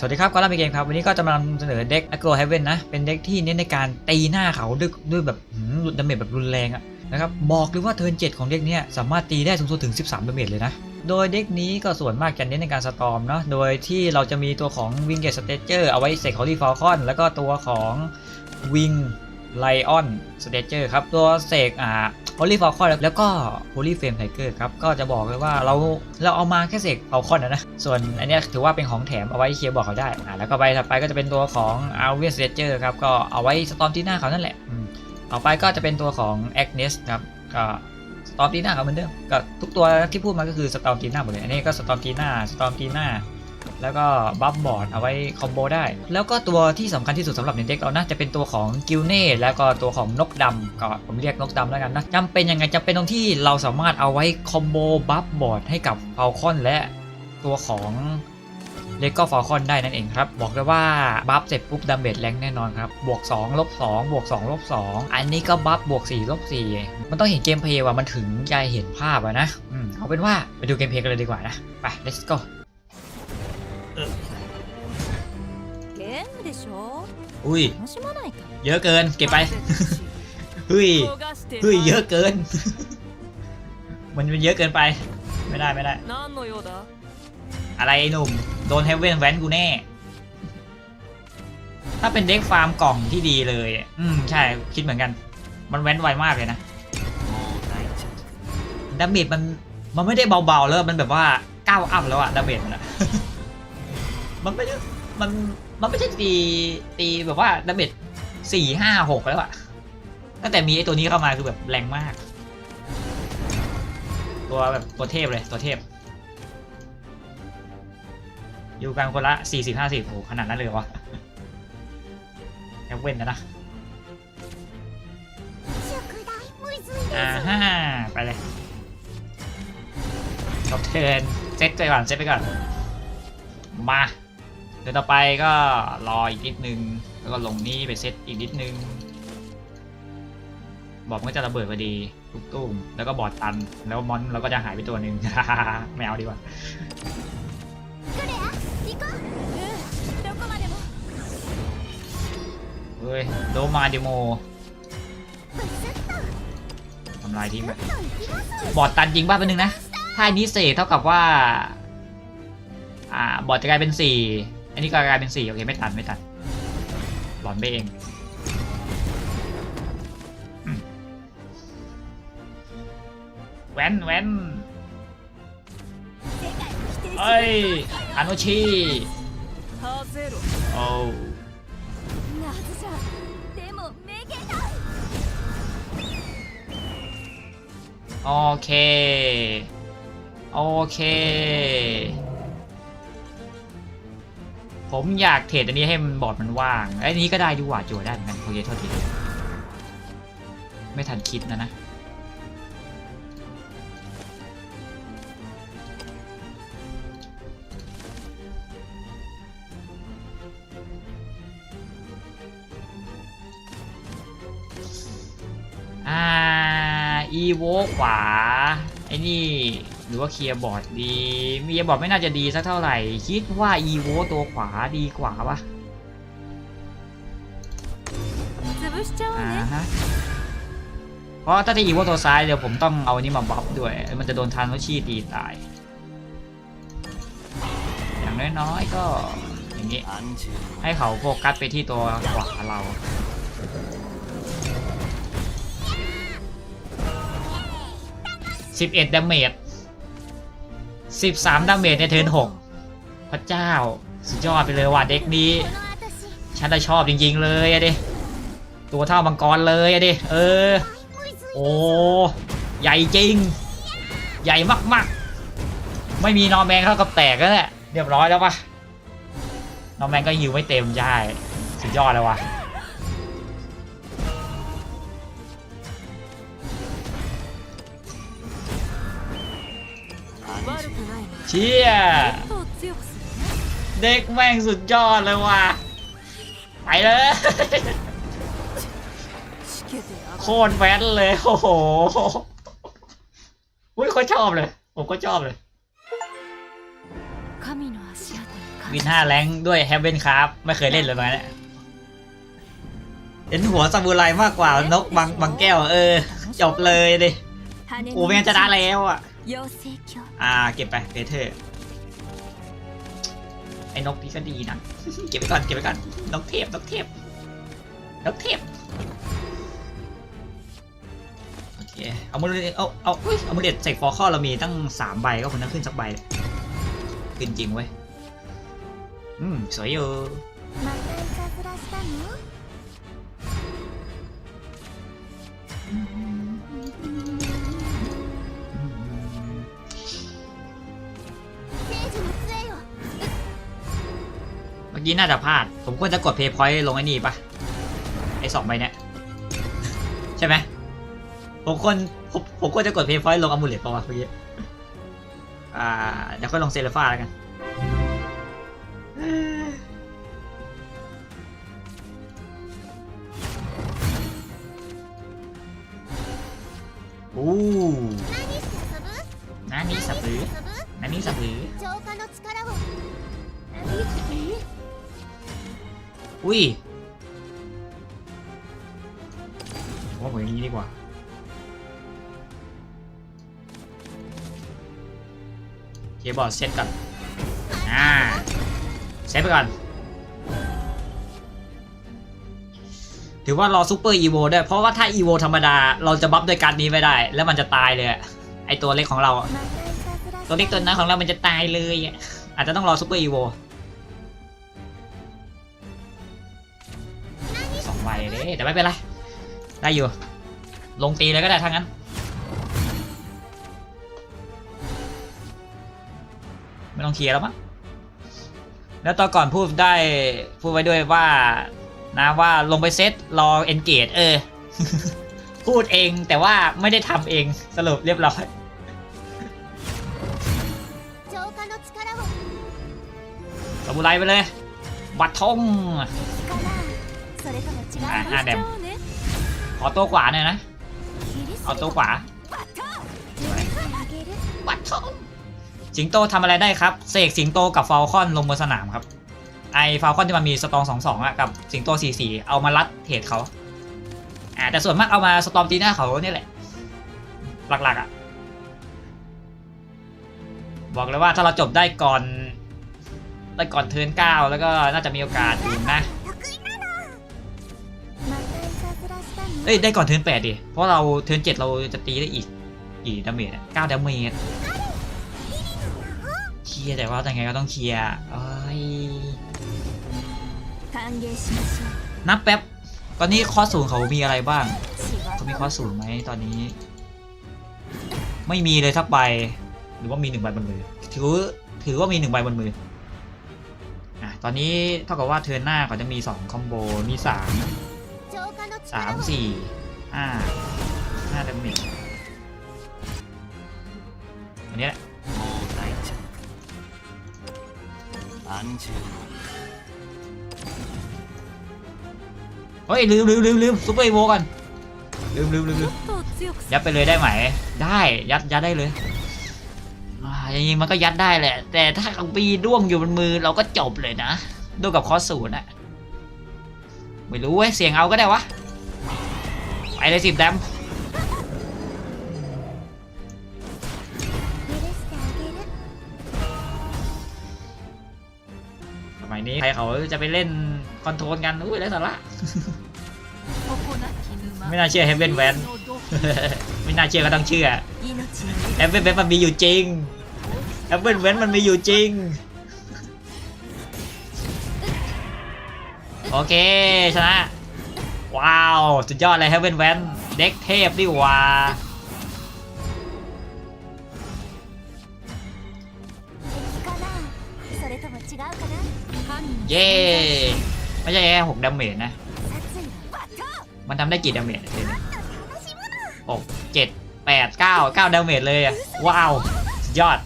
สวัสดีครับก็รับเกมครับ วันนี้ก็จะมานำเสนอเด็ก Agro Heaven นะ เป็นเด็กที่เน้นในการตีหน้าเขาด้วยด้วยแบบหลุดาเมจแบบรุนแรงอะนะครับ บอกเลยว่าเทิร์น7ของเด็กเนี้ยสามารถตีได้สูงสุดถึง 13ดาเมจเลยนะ โดยเด็กนี้ก็ส่วนมากจะเน้นในการสตอมเนาะ โดยที่เราจะมีตัวของ Wing Gate Stager เอาไว้เสกของที่ฟอลคอน แล้วก็ตัวของ Wing Lion Stager ครับ ตัวเสกอ่า Holy Falcon แล้วก็ Holy Flame Tiger ครับ ก็จะบอกเลยว่าเราเราเอามาแค่เสก Falcon นนะ ส่วนอันนี้ถือว่าเป็นของแถมเอาไว้เคลียร์บอกเขาได้อ่าแล้วก็ไปถัดไปก็จะเป็นตัวของ a l v i a n Stager ครับ ก็เอาไว้สตอมที่หน้าเขานั่นแหละอืมต่อไปก็จะเป็นตัวของ Agnes ครับก็สตอมตีหน้าเขาเหมือนเดิมก็ทุกตัวที่พูดมาก็คือสตอมตีหน้าหมดเลย อันนี้ก็สตอมตีหน้าสตอมตีหน้า แล้วก็บัฟบอร์ดเอาไว้คอมโบได้ แล้วก็ตัวที่สำคัญที่สุดสำหรับในเด็กเรานะจะเป็นตัวของกิลเน่แล้วก็ตัวของนกดำก็ผมเรียกนกดำแล้วกันนะจำเป็นยังไงจำเป็นตรงที่เราสามารถเอาไว้คอมโบบัฟบอร์ดให้กับฟ a ลคอนและตัวของเลโก้ฟ a ลคอนได้นั่นเองครับ บอกเลยว่าบัฟเสร็จปุ๊บดาเมจแรงแน่นอนครับ บวก2ลบ2บวก2ลบ2อันนี้ก็บัฟบวก4ลบ4มันต้องเห็นเกมเพลย์ว่ามันถึงจะเห็นภาพอะนะ อืมเอาเป็นว่าไปดูเกมเพลย์กันเลยดีกว่านะ ไป let's go อุ้ย เยอะเกิน เก็บไปเฮ้ยเฮ้ยเยอะเกิน มันเป็นเยอะเกินไป ไม่ได้ไม่ได้ อะไรไอ้หนุ่ม โดนเฮเวนแว้นกูแน่ ถ้าเป็นเด็กฟาร์มกล่องที่ดีเลย อืมใช่ คิดเหมือนกัน มันแว้นไวมากเลยนะดาเมจมันมันไม่ได้เบาๆแล้วมันแบบว่าก้าวอัพแล้วอะดาเมจมันอะมันไม่ได้ มันมันไม่ใช่ตีตีแบบว่าดาเมจสี่ห้าหกแล้วอะตั้งแต่มีไอตัวนี้เข้ามาคือแบบแรงมาก ตัวแบบตัวเทพเลยตัวเทพ อยู่กันคนละสี่สิบห้าสิบโอ้ขนาดนั้นเลยวะแอบเว้นนะนะอ่าฮ่าไปเลยจบเทินเซตไปก่อนเซตไปก่อน มา เดี๋ยวต่อไปก็รออีกนิดนึง แล้วก็ลงนี่ไปเซตอีกนิดนึง บอดมันก็จะระเบิดพอดีทุกตุ้มแล้วก็บอดตัน แล้วมอนเราก็จะหายไปตัวหนึ่ง ไม่เอาดีกว่าเฮ้ยโดมาเดโมทำลายทีมบอดตันยิงบ้าไปนึงนะ ถ้านี้เสกเท่ากับว่า อ่า บอดจะกลายเป็นสี่ อันนี้ก็กลายเป็นสีโอเคไม่ตันไม่ตันหลอนไปเองแว้นแว้นเอ้ยอานุชิโอโอเค โอเค ผมอยากเทรดอันนี้ให้มันบอร์ดมันว่างไอ้นี้ก็ได้ดีกว่าจั่วได้เหมือนกันโอเคโทษทีไม่ทันคิดนะนะอ่าอีโวขวา ไอ้นี่ หรือว่าเคลียร์บอร์ดดีเคลียร์บอร์ดไม่น่าจะดีสักเท่าไหร่ คิดว่าอีโวตัวขวาดีกว่าปะอะเพราะถ้าจะอีโวตัวซ้ายเดี๋ยวผมต้องเอาอันนี้มาบัฟด้วย มันจะโดนทานโนชีตีตาย อย่างน้อยๆก็อย่างนี้ ให้เขาโฟกัสไปที่ตัวขวาเรา11ดาเมจ สิบสามดาเมจในเทิร์นกพระเจ้า สุดยอดไปเลยว่ะเด็กนี้ ฉันได้ชอบจริงๆเลยอะดิ ตัวเท่ามังกรเลยอะดิ เออ โอ้ ใหญ่จริง ใหญ่มากๆ ไม่มีนอแมงเท่ากับแตกแล้วแหละเรียบร้อยแล้วปะนอแมงก็ยิวไม่เต็มใช่ สุดยอดเลยว่ะ เชี่ยเด็กแม่งสุดยอดเลยว่ะไปเลยโคตรแฟนเลยโอ้โหอุ้ยเขาชอบเลย ผมก็ชอบเลยวินห้าแรงด้วยแฮมเบนครับ ไม่เคยเล่นเลยไหมเนี่ยเห็นหัวซาบูไรมากกว่านกบางบางแก้ว เออ จบเลยดิโอ้ไม่งจะได้แล้วอะ อ่า เก็บไปเพเทอร์ไอ้นกนี่ก็ดีนะ เก็บไปก่อน เก็บไปก่อน นกเทพ นกเทพ นกเทพ โอเค เอามูลเอา เอาอุ้ยเอามูลเลตใส่ฟอร์คอเรามีตั้งสามใบก็ควรจะขึ้นสักใบขึ้นจริงเว้ย อืม สวยอยู่また มื่อกี้น่าจะพลาด ผมควรจะกดเพย์พอยต์ลงไอ้นี่ปะไอ้สองใบเนี้ยใช่ไหมผมควรผมผมควรจะกดเพย์พอยต์ลงอมูเลตปะวะเมื่อกี้อ่าเดี๋ยวค่อยลงเซเลฟ้าแล้วกันโอ้นานิสับหรือนานิสับหรือ อุ้ยว่าเหมือนงี้ดีกว่า เคบอร์เซตก่อน อ่า เซตไปก่อน ถือว่ารอซูเปอร์อีโวด้วย เพราะว่าถ้าอีโวธรรมดา เราจะบัฟด้วยการนี้ไม่ได้ แล้วมันจะตายเลยไอตัวเล็กของเรา ตัวเล็กตัวน้อยของเรามันจะตายเลย อาจจะต้องรอซูเปอร์อีโว เลยแต่ไม่เป็นไร ได้อยู่ ลงตีเลยก็ได้ทางนั้น ไม่ต้องเคลียร์แล้วมั้งแล้วตอนก่อนพูดได้พูดไว้ด้วยว่า นะว่าลงไปเซตรอเอนเกตเออ พูดเองแต่ว่าไม่ได้ทำเองสรุปเรียบร้อยสมุไรไปเลย บัตรทอง ห้าเดมขอตัวขวาหน่อยนะ เอาตัวขวาสิงโตทำอะไรได้ครับ เสกสิงโตกับฟาวคอนลงบนสนามครับ ไอฟาวคอนที่มันมีสตองสองสองอะกับสิงโตสี่สี่เอามารัดเหตุเขาอ่าแต่ส่วนมากเอามาสตอมตีหน้าเขาเนี่แหละ หลักๆอะบอกเลยว่าถ้าเราจบได้ก่อนได้ก่อนเทิร์นเก้าแล้วก็น่าจะมีโอกาสดูนะ เอ้ได้ก่อนเทิร์นแปดดิ เพราะเราเทิร์นเจ็ดเราจะตีได้อีกกี่ดาเมจเก้าดาเมจเคลียแต่ว่ายังไงก็ต้องเคลียนับแป๊บ ตอนนี้คอสูงเขามีอะไรบ้าง เขามีคอสูงไหมตอนนี้ ไม่มีเลยทักใบ หรือว่ามีหนึ่งใบบนมือ ถือถือว่ามีหนึ่งใบบนมืออะตอนนี้เท่ากับว่าเทิร์นหน้าเขาจะมีสองคอมโบ มีสาม สามสี่ห้าห้าดาเมจอันนี้แหละเฮ้ย ลืมลืมลืมลืมซุปเปอร์โวก่อนลืมลืมลืมยัดไปเลยได้ไหม ได้ยัดยัดได้เลยอย่างนี้มันก็ยัดได้แหละ แต่ถ้าปีด้วงอยู่บนมือเราก็จบเลยนะด้วยกับคอสูนอะไม่รู้เว้ยเสียงเอาก็ได้วะ ไปเลยสิบแดมสมัยนี้ใครเขาจะไปเล่นคอนโทรลกัน อุ้ยแล้วสาระ ไม่น่าเชื่อเฮเวนแวน ไม่น่าเชื่อก็ต้องเชื่อเฮเวนแวนมันมีอยู่จริงเฮเวนแวนมันมีอยู่จริง โอเค ชนะ ว้าว สุดยอดเลยฮะเว้นแว้นเด็กเทพดิว่า เย้ไม่ใช่แค่หกดาเมจนะ มันทำได้กี่ดาเมจเลยหกเจ็ดแปดเก้าเก้าดาเมจเลยว้าวสุดยอด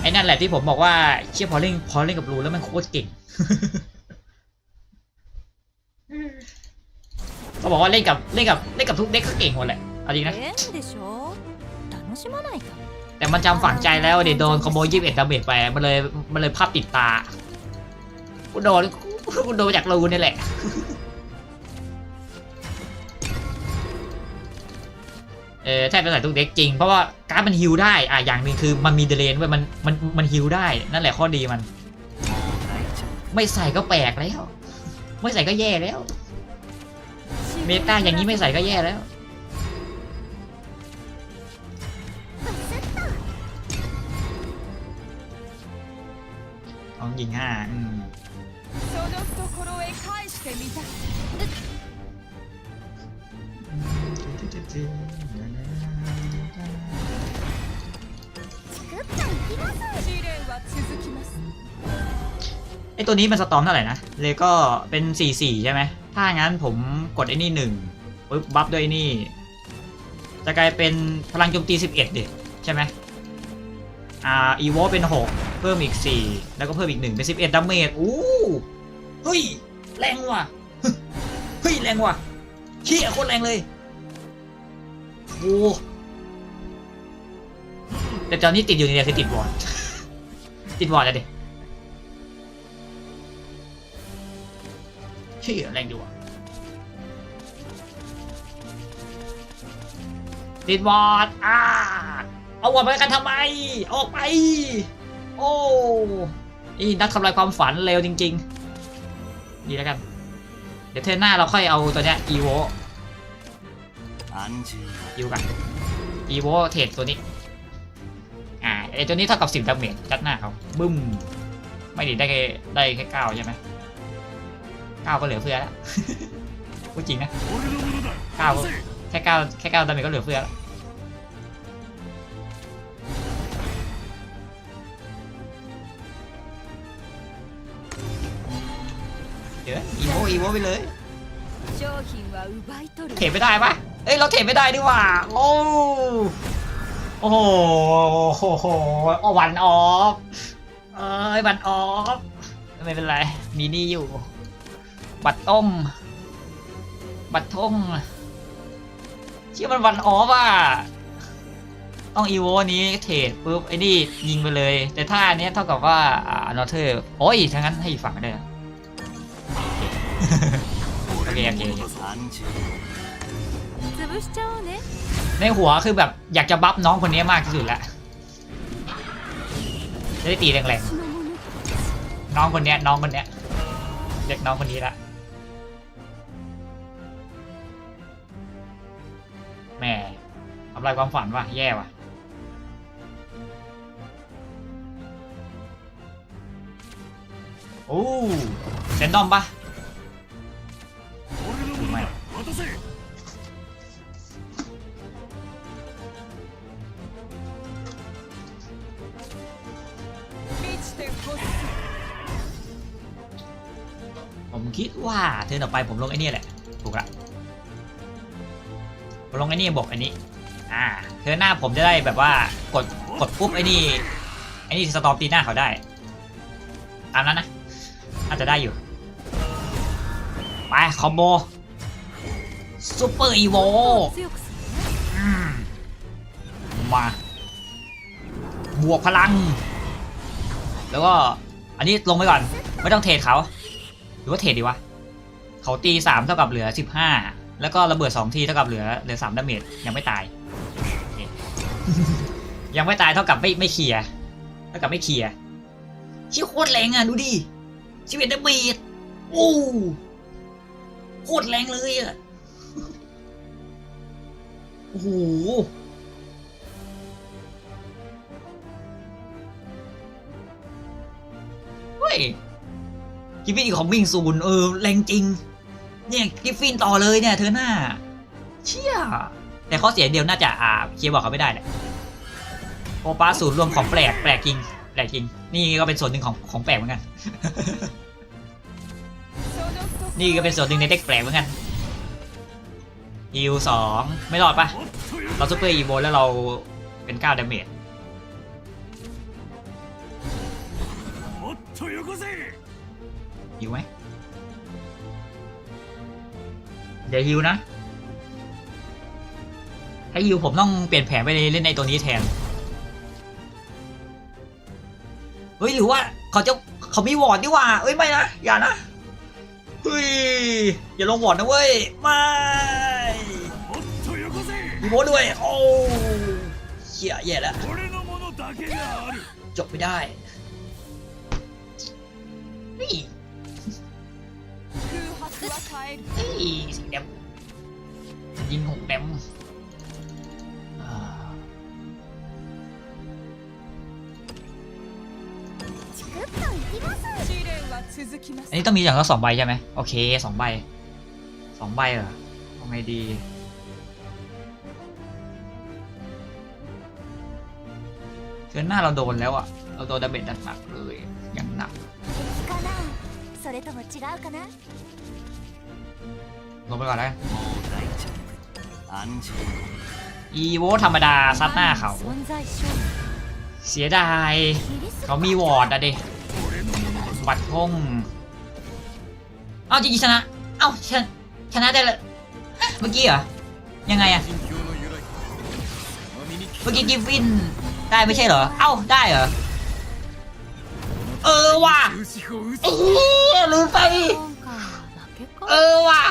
ไอ้นั่นแหละที่ผมบอกว่าเชี่ยพอลลิงพอลลิงกับรูแล้วมันโคตรเก่ง เขาบอกว่าเล่นกับเล่นกับเล่นกับทุกเด็กเขาเก่งหมดแหละเอาจริงนะแต่มันจำฝังใจแล้วเดี๋ยวโดนคอมโบยิบเอ็ดดาเมจไปมันเลยมันเลยภาพติดตาคุณโดนคุณโดนจากรูนี่แหละเออแทบจะใส่ทุกเด็กจริงเพราะว่าการ์ดมันฮิลได้อะอย่างหนึ่งคือมันมีเดเลนไว้มันมันมันฮิลได้นั่นแหละข้อดีมัน ไม่ใส่ก็แปลกแล้ว ไม่ใส่ก็แย่แล้ว เมตาอย่างนี้ไม่ใส่ก็แย่แล้ว ท้องยิงห้าอืมไอตัวนี้มันสตอมเท่าไหร่นะ เลก็เป็น 4-4 ใช่ไหม ถ้างั้นผมกดไอ้นี่หนึ่งปึ๊บบัฟด้วยนี่ จะกลายเป็นพลังโจมตี 11ดิใช่ไหมอ่าอีโวเป็น 6 เพิ่มอีก 4 แล้วก็เพิ่มอีก 1 เป็น 11ดาเมจอู้เฮ้ย แรงว่ะ เฮ้ย แรงว่ะเชี่ยโคตรแรงเลยโอ้แต่ตอนนี้ติดอยู่ในเนี่ยคือติดวอร์ดติดวอร์ดอะดิ เชี่ยแรงดีว่ะติดบอร์ดอ่าเอาวอร์ดไปกันทำไม ออกไป โอ้อีนักทำลายความฝันเร็วจริงๆ ดีแล้วกัน เดี๋ยวเทอร์นหน้าเราค่อยเอาตัวเนี้ยอีโว安住ยูกันอีโวเทรดตัวนี้ อ่าไอตัวนี้เท่ากับสิบดาเมจจัดหน้าเขาบึ้ม ไม่ดีได้แค่ได้แค่เก้าใช่ไหม ก้าก็เหลือเฟือแล้วพูจริงนะก้าแค่ก้าแค่ก้าดาเมจก็เหลือเฟือแล้วเดี๋อีโวอีโวไปเลยเทไม่ได้ปะเอ้ยเราเทไม่ได้ดีกว่า โอ้โหโอ้โหอวันออฟเอ้ยวันออฟไม่เป็นไร มีนี่อยู่ บัตรต้ม บัตรทงเชื่อมันวันออฟว่ะต้องอีโวนี้เทรดปุ๊บไอ้นี่ยิงไปเลย แต่ถ้าอันนี้เท่ากับว่าอ่านอเธอร์โอ้ยทั้งนั้นให้ฝั่งได้โอเคโอเคในหัวคือแบบอยากจะบัฟน้องคนนี้มากที่สุดละจะได้ตีแรงๆน้องคนนี้น้องคนนี้เด็กน้องคนนี้ละ แหมทำลายความฝันวะแย่ว่ะ โอ้เซนดอมปะไม่ผมคิดว่าเธอต่อไปผมลงไอ้นี่แหละ ถูกละ ลงไอ้นี่บอกอันนี้ อ่าเธอหน้าผมจะได้แบบว่ากดกดปุ๊บไอ้นี่ไอ้นี่สตอปตีหน้าเขาได้ ตามนั้นนะอาจจะได้อยู่ ไปคอมโบซูเปอร์อีโวมาบวกพลัง แล้วก็อันนี้ลงไปก่อน ไม่ต้องเทรดเขา หรือว่าเทรดดีวะ เขาตีสามเท่ากับเหลือสิบห้า แล้วก็ระเบิดสองทีเท่ากับเหลือเหลือสามดาเมจยังไม่ตาย ยังไม่ตายเท่ากับไม่ไม่เคลียร์เท่ากับไม่เคลียร์ชี่โคตรแรงอะดูดิสิบเอ็ดดาเมจโอ้โคตรแรงเลยอะโอ้โหเฮ้ยกิฟฟินอีกของวิ่งศูนย์เออแรงจริง เนี่ยกิฟฟินต่อเลยเนี่ยเธอหน้า เชี่ย แต่ข้อเสียเดียวน่าจะอ่าเคียบอกเขาไม่ได้แหละโอป้าสูตรรวมของแปลกแปลกจริงแปลกจริง นี่ก็เป็นส่วนหนึ่งของของแปลกเหมือนกัน นี่ก็เป็นส่วนหนึ่งในเด็กแปลกเหมือนกันฮิวสองไม่รอดปะเราซุปเปอร์อีโวแล้วเราเป็นเ9ดาเมจหิวไหม อย่าฮิวนะ ถ้าฮิวผมต้องเปลี่ยนแผนไปเล่นในตัวนี้แทน เฮ้ยหรือว่าเขาจะเขามีวอร์ดนี่ว่า เอ้ยไม่นะ อย่านะ เฮ้ย อย่าลงวอร์ดนะเว้ย ไม่มีโมด้วย โอ้เขี่ยแย่แล้วจบไม่ได้นี่ เฮ้ยสิเดมยิงหกเดมอันนี้ต้องมีอย่างละสองใบใช่ไหมโอเคสองใบสองใบเหรอทำไงดีเดือนหน้าเราโดนแล้วอะเราโดนดาเบจหนักเลยอย่างหนัก ลงไปก่อนแล้วอีโวธรรมดาซัดหน้าเขา เสียดาย เขามีวอร์ดอะเด็บัดพงเอ้าจริงชนะ เอ้าชนะชนะได้เลยเมื่อกี้เหรอ ยังไงอะเมื่อกี้กิฟวินได้ไม่ใช่เหรอ เอ้าได้เหรอ เออว่ะเออลืมไป เออว่ะ